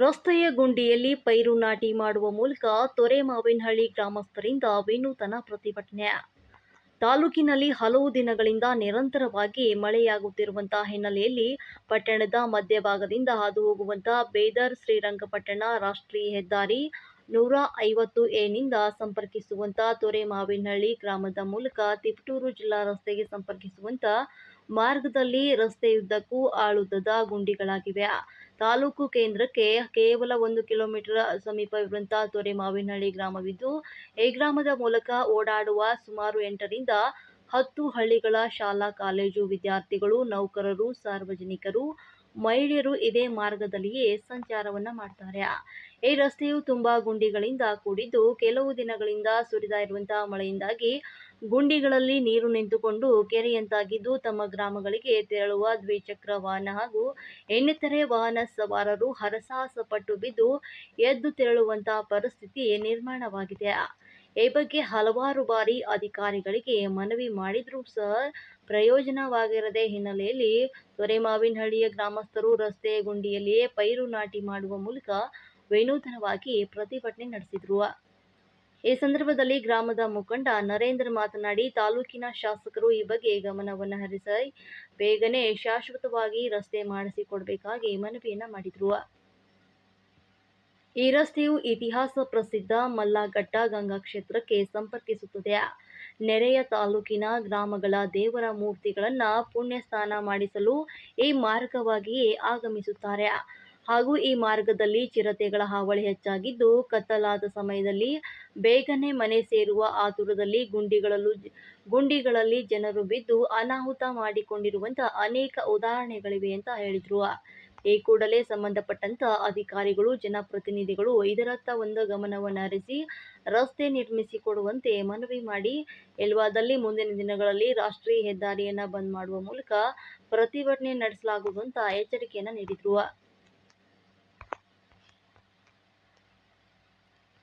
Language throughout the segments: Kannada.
ರಸ್ತೆಯ ಗುಂಡಿಯಲ್ಲಿ ಪೈರು ನಾಟಿ ಮಾಡುವ ಮೂಲಕ ತೊರೆಮಾವಿನಹಳ್ಳಿ ಗ್ರಾಮಸ್ಥರಿಂದ ವಿನೂತನ ಪ್ರತಿಭಟನೆ. ತಾಲೂಕಿನಲ್ಲಿ ಹಲವು ದಿನಗಳಿಂದ ನಿರಂತರವಾಗಿ ಮಳೆಯಾಗುತ್ತಿರುವಂತಹ ಹಿನ್ನೆಲೆಯಲ್ಲಿ ಪಟ್ಟಣದ ಮಧ್ಯಭಾಗದಿಂದ ಹಾದು ಹೋಗುವಂತಹ ಬೇದರ್ ಶ್ರೀರಂಗಪಟ್ಟಣ ರಾಷ್ಟ್ರೀಯ ಹೆದ್ದಾರಿ ನೂರ ಐವತ್ತು ಎನಿಂದ ಸಂಪರ್ಕಿಸುವಂತ ತೊರೆಮಾವಿನಹಳ್ಳಿ ಗ್ರಾಮದ ಮೂಲಕ ತಿಪಟೂರು ಜಿಲ್ಲಾ ರಸ್ತೆಗೆ ಸಂಪರ್ಕಿಸುವಂತ ಮಾರ್ಗದಲ್ಲಿ ರಸ್ತೆಯುದ್ದಕ್ಕೂ ಆಳುದ್ದದ ಗುಂಡಿಗಳಾಗಿವೆ. ತಾಲೂಕು ಕೇಂದ್ರಕ್ಕೆ ಕೇವಲ ಒಂದು ಕಿಲೋಮೀಟರ್ ತೊರೆ ಮಾವಿನಹಳ್ಳಿ ಗ್ರಾಮವಿದ್ದು, ಈ ಗ್ರಾಮದ ಮೂಲಕ ಓಡಾಡುವ ಸುಮಾರು ಎಂಟರಿಂದ ಹತ್ತು ಹಳ್ಳಿಗಳ ಶಾಲಾ, ಕಾಲೇಜು ವಿದ್ಯಾರ್ಥಿಗಳು, ನೌಕರರು, ಸಾರ್ವಜನಿಕರು, ಮಹಿಳೆಯರು ಇದೇ ಮಾರ್ಗದಲ್ಲಿಯೇ ಸಂಚಾರವನ್ನ ಮಾಡ್ತಾರೆ. ಈ ರಸ್ತೆಯು ತುಂಬಾ ಗುಂಡಿಗಳಿಂದ ಕೂಡಿದ್ದು ಕೆಲವು ದಿನಗಳಿಂದ ಸುರಿದ ಇರುವಂತಹ ಮಳೆಯಿಂದಾಗಿ ಗುಂಡಿಗಳಲ್ಲಿ ನೀರು ನಿಂತುಕೊಂಡು ಕೆರೆಯಂತಾಗಿದ್ದು ತಮ್ಮ ಗ್ರಾಮಗಳಿಗೆ ತೆರಳುವ ದ್ವಿಚಕ್ರ ವಾಹನ ಹಾಗೂ ಇನ್ನಿತರೆ ವಾಹನ ಸವಾರರು ಹರಸಾಹಸ ಪಟ್ಟು ಬಿದ್ದು ಎದ್ದು ತೆರಳುವಂತಹ ಪರಿಸ್ಥಿತಿ ನಿರ್ಮಾಣವಾಗಿದೆ. ಈ ಬಗ್ಗೆ ಹಲವಾರು ಬಾರಿ ಅಧಿಕಾರಿಗಳಿಗೆ ಮನವಿ ಮಾಡಿದರೂ ಸಹ ಪ್ರಯೋಜನವಾಗಿರದೆ ಹಿನ್ನೆಲೆಯಲ್ಲಿ ತೊರೆಮಾವಿನಹಳ್ಳಿಯ ಗ್ರಾಮಸ್ಥರು ರಸ್ತೆ ಗುಂಡಿಯಲ್ಲಿಯೇ ಪೈರು ನಾಟಿ ಮಾಡುವ ಮೂಲಕ ವಿನೂತನವಾಗಿ ಪ್ರತಿಭಟನೆ ನಡೆಸಿದ್ರು. ಈ ಸಂದರ್ಭದಲ್ಲಿ ಗ್ರಾಮದ ಮುಖಂಡ ನರೇಂದ್ರ ಮಾತನಾಡಿ, ತಾಲೂಕಿನ ಶಾಸಕರು ಈ ಬಗ್ಗೆ ಗಮನವನ್ನು ಹರಿಸಿ ಬೇಗನೆ ಶಾಶ್ವತವಾಗಿ ರಸ್ತೆ ಮಾಡಿಸಿಕೊಡಬೇಕಾಗಿ ಮನವಿಯನ್ನ ಮಾಡಿದ್ರು. ಈ ರಸ್ತೆಯು ಇತಿಹಾಸ ಪ್ರಸಿದ್ಧ ಮಲ್ಲಘಟ್ಟ ಗಂಗಾ ಕ್ಷೇತ್ರಕ್ಕೆ ಸಂಪರ್ಕಿಸುತ್ತದೆ. ನೆರೆಯ ತಾಲೂಕಿನ ಗ್ರಾಮಗಳ ದೇವರ ಮೂರ್ತಿಗಳನ್ನ ಪುಣ್ಯ ಸ್ನಾನ ಮಾಡಿಸಲು ಈ ಮಾರ್ಗವಾಗಿಯೇ ಆಗಮಿಸುತ್ತಾರೆ. ಹಾಗೂ ಈ ಮಾರ್ಗದಲ್ಲಿ ಚಿರತೆಗಳ ಹಾವಳಿ ಹೆಚ್ಚಾಗಿದ್ದು, ಕತ್ತಲಾದ ಸಮಯದಲ್ಲಿ ಬೇಗನೆ ಮನೆ ಸೇರುವ ಆತುರದಲ್ಲಿ ಗುಂಡಿಗಳಲ್ಲೂ ಗುಂಡಿಗಳಲ್ಲಿ ಜನರು ಬಿದ್ದು ಅನಾಹುತ ಮಾಡಿಕೊಂಡಿರುವಂತಹ ಅನೇಕ ಉದಾಹರಣೆಗಳಿವೆ ಅಂತ ಹೇಳಿದರು. ಈ ಕೂಡಲೇ ಸಂಬಂಧಪಟ್ಟಂತ ಅಧಿಕಾರಿಗಳು, ಜನಪ್ರತಿನಿಧಿಗಳು ಇದರತ್ತ ಒಂದು ಗಮನವನ್ನು ಹರಿಸಿ, ರಸ್ತೆ ನಿರ್ಮಿಸಿಕೊಡುವಂತೆ ಮನವಿ ಮಾಡಿ ಎಲ್ವಾದಲ್ಲಿ ಮುಂದಿನ ದಿನಗಳಲ್ಲಿ ರಾಷ್ಟ್ರೀಯ ಹೆದ್ದಾರಿಯನ್ನು ಬಂದ್ ಮಾಡುವ ಮೂಲಕ ಪ್ರತಿಭಟನೆ ನಡೆಸಲಾಗುವುದು ಅಂತ ಎಚ್ಚರಿಕೆಯನ್ನ ನೀಡಿದ್ರು.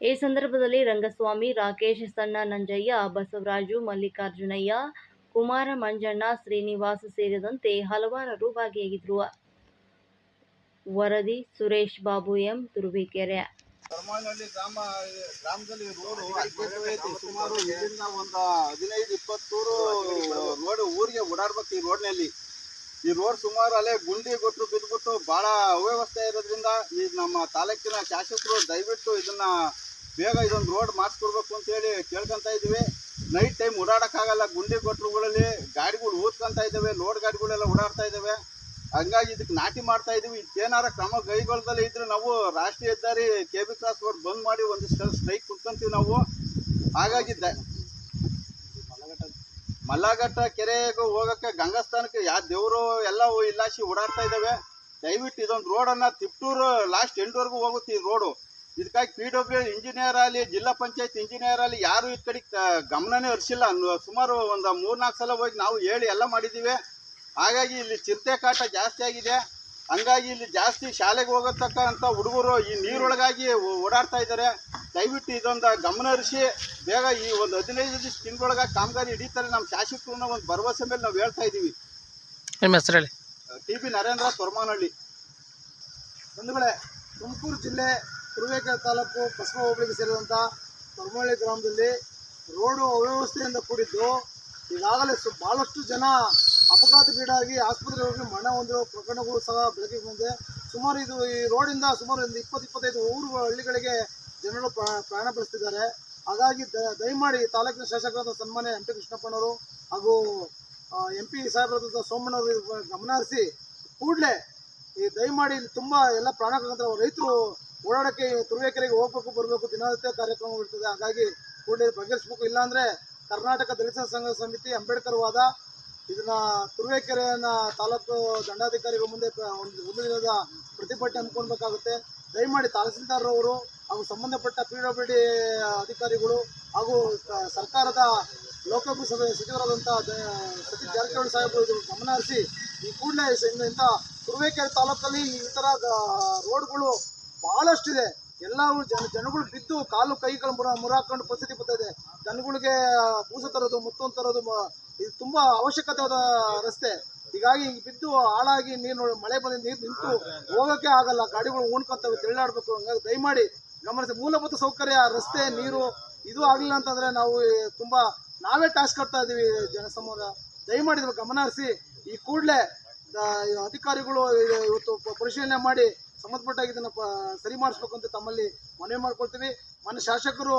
ಈ ಸಂದರ್ಭದಲ್ಲಿ ರಂಗಸ್ವಾಮಿ, ರಾಕೇಶ್ ಸಣ್ಣ ನಂಜಯ್ಯ, ಬಸವರಾಜು ಮಲ್ಲಿಕಾರ್ಜುನಯ್ಯ, ಕುಮಾರ ಮಂಜಣ್ಣ, ಶ್ರೀನಿವಾಸ್ ಸೇರಿದಂತೆ ಹಲವಾರರು ಭಾಗಿಯಾಗಿದ್ರು. ವರದಿ ಸುರೇಶ್ ಬಾಬು ಎಂ ತುರುಬಿಕೆರೆ ಕರ್ಮಾನಹಳ್ಳಿ ಗ್ರಾಮ, ಗ್ರಾಮದಲ್ಲಿ ರೋಡು ಐತಿ ಸುಮಾರು ಇಲ್ಲಿಂದ ಒಂದು ಹದಿನೈದು, ಇಪ್ಪತ್ತೂರು ರೋಡ್ ಊರಿಗೆ ಓಡಾಡ್ಬೇಕು ಈ ರೋಡ್ನಲ್ಲಿ. ಈ ರೋಡ್ ಸುಮಾರು ಅಲ್ಲೇ ಗುಂಡಿ ಗೊಟ್ಟು ಬಿದ್ದುಬಿಟ್ಟು ಬಹಳ ಅವ್ಯವಸ್ಥೆ ಇರೋದ್ರಿಂದ ಈ ನಮ್ಮ ತಾಲೂಕಿನ ಶಾಸಕರು ದಯವಿಟ್ಟು ಇದನ್ನ ಬೇಗ ಇದೊಂದು ರೋಡ್ ಮಾಡಿಸ್ಕೊಡ್ಬೇಕು ಅಂತೇಳಿ ಕೇಳ್ಕೊಂತ ಇದ್ದೀವಿ. ನೈಟ್ ಟೈಮ್ ಓಡಾಡೋಕ್ಕಾಗಲ್ಲ, ಗುಂಡಿ ಕೊಟ್ಟರುಗಳಲ್ಲಿ ಗಾಡಿಗಳು ಊದ್ಕೊಂತ ಇದ್ದಾವೆ ಲೋಡ್ ಗಾಡಿಗಳೆಲ್ಲ ಓಡಾಡ್ತಾ ಇದ್ದಾವೆ. ಹಂಗಾಗಿ ಇದಕ್ಕೆ ನಾಟಿ ಮಾಡ್ತಾ ಇದೀವಿ ಏನಾರ ಕ್ರಮ ಕೈಗೊಳ್ಳದಲ್ಲೇ ಇದ್ರೆ ನಾವು ರಾಷ್ಟ್ರೀಯ ಹೆದ್ದಾರಿ ಕೆ ಬಿ ಕ್ರಾಸ್ ರೋಡ್ ಬಂದ್ ಮಾಡಿ ಒಂದಿಷ್ಟು ಸ್ಟ್ರೈಕ್ ಕುತ್ಕೊಂತೀವಿ ನಾವು. ಹಾಗಾಗಿ ದ ಮಲ್ಲಘಟ್ಟ ಕೆರೆಗೆ ಹೋಗಕ್ಕೆ ಗಂಗಾಸ್ಥಾನಕ್ಕೆ ಯಾವ ದೇವರು ಎಲ್ಲ ಇಲ್ಲಾಸಿ ಓಡಾಡ್ತಾ ಇದ್ದಾವೆ. ದಯವಿಟ್ಟು ಇದೊಂದು ರೋಡನ್ನು ತಿಪ್ಟೂರು ಲಾಸ್ಟ್ ಎಂಡ್ವರೆಗೂ ಹೋಗುತ್ತೆ ಈ ರೋಡು ಇದಕ್ಕಾಗಿ ಪಿ ಡಬ್ಲ್ಯೂ ಇಂಜಿನಿಯರ್ ಆಗಲಿ ಜಿಲ್ಲಾ ಪಂಚಾಯತ್ ಇಂಜಿನಿಯರ್ ಆಗಲಿ ಯಾರು ಈ ಕಡೆ ಗಮನನೇ ಹರಿಸಿಲ್ಲ. ಸುಮಾರು ಒಂದು ಮೂರ್ನಾಲ್ಕು ಸಲ ಹೋಗಿ ನಾವು ಹೇಳಿ ಎಲ್ಲ ಮಾಡಿದ್ದೀವಿ. ಹಾಗಾಗಿ ಇಲ್ಲಿ ಚಿರತೆ ಕಾಟ ಜಾಸ್ತಿ ಆಗಿದೆ. ಹಂಗಾಗಿ ಇಲ್ಲಿ ಜಾಸ್ತಿ ಶಾಲೆಗೆ ಹೋಗತಕ್ಕಂಥ ಹುಡುಗರು ಈ ನೀರೊಳಗಾಗಿ ಓಡಾಡ್ತಾ ಇದ್ದಾರೆ. ದಯವಿಟ್ಟು ಇದೊಂದು ಗಮನ ಹರಿಸಿ ಬೇಗ ಈ ಒಂದು ಹದಿನೈದು ದಿವಸ ತಿಂಗಳೊಳಗೆ ಕಾಮಗಾರಿ ಹಿಡಿತಾರೆ. ನಮ್ಮ ಶಾಸಕರನ್ನ ಒಂದು ಭರವಸೆ ಮೇಲೆ ನಾವು ಹೇಳ್ತಾ ಇದ್ದೀವಿ. ನಿಮ್ಮ ಹೆಸರು ಹೇಳಿ. ಟಿ ಬಿ ನರೇಂದ್ರ ತೊರ್ಮಾನಹಳ್ಳಿ ಬಂಧುಗಳೇ ತುಮಕೂರು ಜಿಲ್ಲೆ ತುರುವೇಕೆರೆ ತಾಲೂಕು ಪಶ್ಚಿಮ ಹೋಬಳಿಗೆ ಸೇರಿದಂಥ ತೊರಮಳ್ಳಿ ಗ್ರಾಮದಲ್ಲಿ ರೋಡು ಅವ್ಯವಸ್ಥೆಯಿಂದ ಕೂಡಿದ್ದು ಈಗಾಗಲೇ ಸು ಭಾಳಷ್ಟು ಜನ ಅಪಘಾತಗೀಡಾಗಿ ಆಸ್ಪತ್ರೆಗೆ ಹೋಗಿ ಮರಣ ಹೊಂದಿರುವ ಪ್ರಕರಣಗಳು ಸಹ ಬೆಳಕಿಗೆ ಬಂದಿದೆ. ಸುಮಾರು ಇದು ಈ ರೋಡಿಂದ ಸುಮಾರು ಒಂದು ಇಪ್ಪತ್ತು, ಇಪ್ಪತ್ತೈದು ಊರು ಹಳ್ಳಿಗಳಿಗೆ ಜನರು ಪ್ರಾ- ಪ್ರಾಣ ಬೆಳೆಸ್ತಿದ್ದಾರೆ ಹಾಗಾಗಿ ದಯಮಾಡಿ ತಾಲೂಕಿನ ಶಾಸಕರಾದ ಸನ್ಮಾನ್ಯ ಎಂ ಪಿ ಕೃಷ್ಣಪ್ಪನವರು ಹಾಗೂ ಎಂ ಪಿ ಸಾಹೇಬರಾದ ಸೋಮಣ್ಣವರು ಗಮನಹರಿಸಿ ಗಮನ ಹರಿಸಿ ಕೂಡಲೇ ಈ ದಯಮಾಡಿ ಇಲ್ಲಿ ತುಂಬ ಎಲ್ಲ ಪ್ರಾಣ ರೈತರು ಓಡಾಡಕ್ಕೆ ತುರುವೇಕೆರೆಗೆ ಹೋಗ್ಬೇಕು, ಬರಬೇಕು, ದಿನನಿತ್ಯ ಕಾರ್ಯಕ್ರಮ ಇರ್ತದೆ ಹಾಗಾಗಿ ಕೂಡಲೇ ಬಗೆಹರಿಸಬೇಕು. ಇಲ್ಲಾಂದ್ರೆ ಕರ್ನಾಟಕ ದಲಿತ ಸಂಘ ಸಮಿತಿ ಅಂಬೇಡ್ಕರ್ ವಾದ, ಇದನ್ನ ತುರುವೇಕೆರೆಯನ್ನ ತಾಲೂಕು ದಂಡಾಧಿಕಾರಿಗಳ ಮುಂದೆ ಒಂದು ದಿನದ ಪ್ರತಿಭಟನೆ ಹಮ್ಮಿಕೊಳ್ಬೇಕಾಗುತ್ತೆ. ದಯಮಾಡಿ ತಹಸೀಲ್ದಾರ್ ಅವರು ಹಾಗೂ ಸಂಬಂಧಪಟ್ಟ ಪಿ ಡಬ್ಲ್ಯೂ ಅಧಿಕಾರಿಗಳು ಹಾಗೂ ಸರ್ಕಾರದ ಲೋಕಸಭೆ ಸಭೆ ಸಚಿವರಾದಂಥ ಸತೀಶ್ ಜಾರಕಿಹೊಳಿ ಸಾಹೇಬರು ಇದು ಗಮನ ಈ ಕೂಡಲೇ ಇಂಥ ತುರುವೇಕೆರೆ ತಾಲೂಕಲ್ಲಿ ಈ ಥರ ರೋಡ್ಗಳು ಬಹಳಷ್ಟಿದೆ. ಎಲ್ಲ ಜನ, ಜನಗಳು ಬಿದ್ದು ಕಾಲು ಕೈಗಳು ಮುರ, ಮುರಾಕೊಂಡು ಪರಿಸ್ಥಿತಿ ಬರ್ತಾ ಇದೆ ಜನಗಳಿಗೆ ಬೂಸ ತರೋದು, ಮುತ್ತೊಂದು ತರೋದು ಇದು ತುಂಬ ಅವಶ್ಯಕತೆಯಾದ ರಸ್ತೆ. ಹೀಗಾಗಿ ಹಿಂಗ್ ಬಿದ್ದು ಹಾಳಾಗಿ ನೀರು ಮಳೆ ಬಂದ ನೀರು ನಿಂತು ಹೋಗೋಕೆ ಆಗಲ್ಲ. ಗಾಡಿಗಳು ಉಣ್ಕೊಂತವೆ ತೆಳ್ಳಾಡ್ಬೇಕು ಹಂಗಾಗಿ ದಯಮಾಡಿ ಗಮನಿಸಿ, ಮೂಲಭೂತ ಸೌಕರ್ಯ, ರಸ್ತೆ, ನೀರು, ಇದು ಆಗಲಿಲ್ಲ ಅಂತಂದ್ರೆ ನಾವು ತುಂಬಾ, ನಾವೇ ಟಾಸ್ಕ್ ಕಟ್ತಾ ಇದೀವಿ ಜನಸಮೂಹ. ದಯಮಾಡಿ ಇದನ್ನ ಗಮನ ಹರಿಸಿ, ಈ ಕೂಡಲೇ ಅಧಿಕಾರಿಗಳು ಇವತ್ತು ಪರಿಶೀಲನೆ ಮಾಡಿ ಸಂಬಂಧಪಟ್ಟಾಗ ಇದನ್ನು ಸರಿ ಮಾಡಿಸ್ಬೇಕು ಅಂತ ತಮ್ಮಲ್ಲಿ ಮನವಿ ಮಾಡ್ಕೊಳ್ತೀವಿ. ಮನೆ ಶಾಸಕರು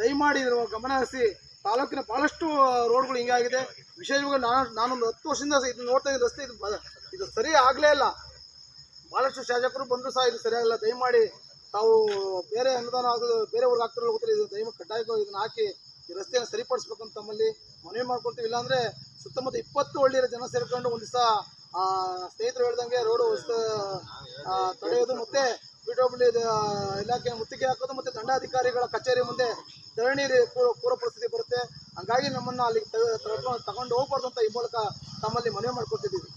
ದಯಮಾಡಿ ಗಮನ ಹರಿಸಿ, ತಾಲೂಕಿನ ಭಾಳಷ್ಟು ರೋಡ್ಗಳು ಹಿಂಗಾಗಿದೆ ವಿಶೇಷವಾಗಿ ನಾನು, ನಾನೊಂದು ಹತ್ತು ವರ್ಷದಿಂದ ಇದು ನೋಡ್ತಾ ಇದ್ದೀನಿ, ರಸ್ತೆ ಇದು ಇದು ಸರಿ ಆಗಲೇ ಇಲ್ಲ. ಭಾಳಷ್ಟು ಶಾಸಕರು ಬಂದರೂ ಸಹ ಇದು ಸರಿಯಾಗಿಲ್ಲ ದಯಮಾಡಿ ತಾವು ಬೇರೆ ಅನುದಾನ ಆಗೋದು ಬೇರೆ ಊರಿಗೆ ಆಗ್ತಿರೋ ಗೊತ್ತಿಲ್ಲ ಇದು ದಯಮಾಡಿ ಕಡ್ಡಾಯವಾಗಿ ಇದನ್ನ ಹಾಕಿ ಈ ರಸ್ತೆಯನ್ನು ಸರಿಪಡಿಸ್ಬೇಕು ಅಂತ ತಮ್ಮಲ್ಲಿ ಮನವಿ ಮಾಡ್ಕೊಳ್ತೀವಿ. ಇಲ್ಲಾಂದರೆ ಸುತ್ತಮುತ್ತ ಇಪ್ಪತ್ತು ಹಳ್ಳಿಯ ಜನ ಸೇರಿಕೊಂಡು ಒಂದು ದಿವಸ ಸ್ನೇಹಿತರು ಹೇಳ್ದಂಗೆ ರೋಡು ತಡೆಯೋದು ಮತ್ತೆ ಡಬ್ಲ್ಯೂ ಇಲಾಖೆ ಮುತ್ತಿಗೆ ಹಾಕೋದು ಮತ್ತೆ ದಂಡಾಧಿಕಾರಿಗಳ ಕಚೇರಿ ಮುಂದೆ ಧರಣಿ ಪೂರ- ಪೂರ್ವ ಪರಿಸ್ಥಿತಿ ಬರುತ್ತೆ. ಹಂಗಾಗಿ ನಮ್ಮನ್ನ ಅಲ್ಲಿ ತಗೊಂಡು ಹೋಗ್ಬಾರ್ದು ಅಂತ ಈ ಮೂಲಕ ತಮ್ಮಲ್ಲಿ ಮನವಿ ಮಾಡ್ಕೊತಿದ್ದೀವಿ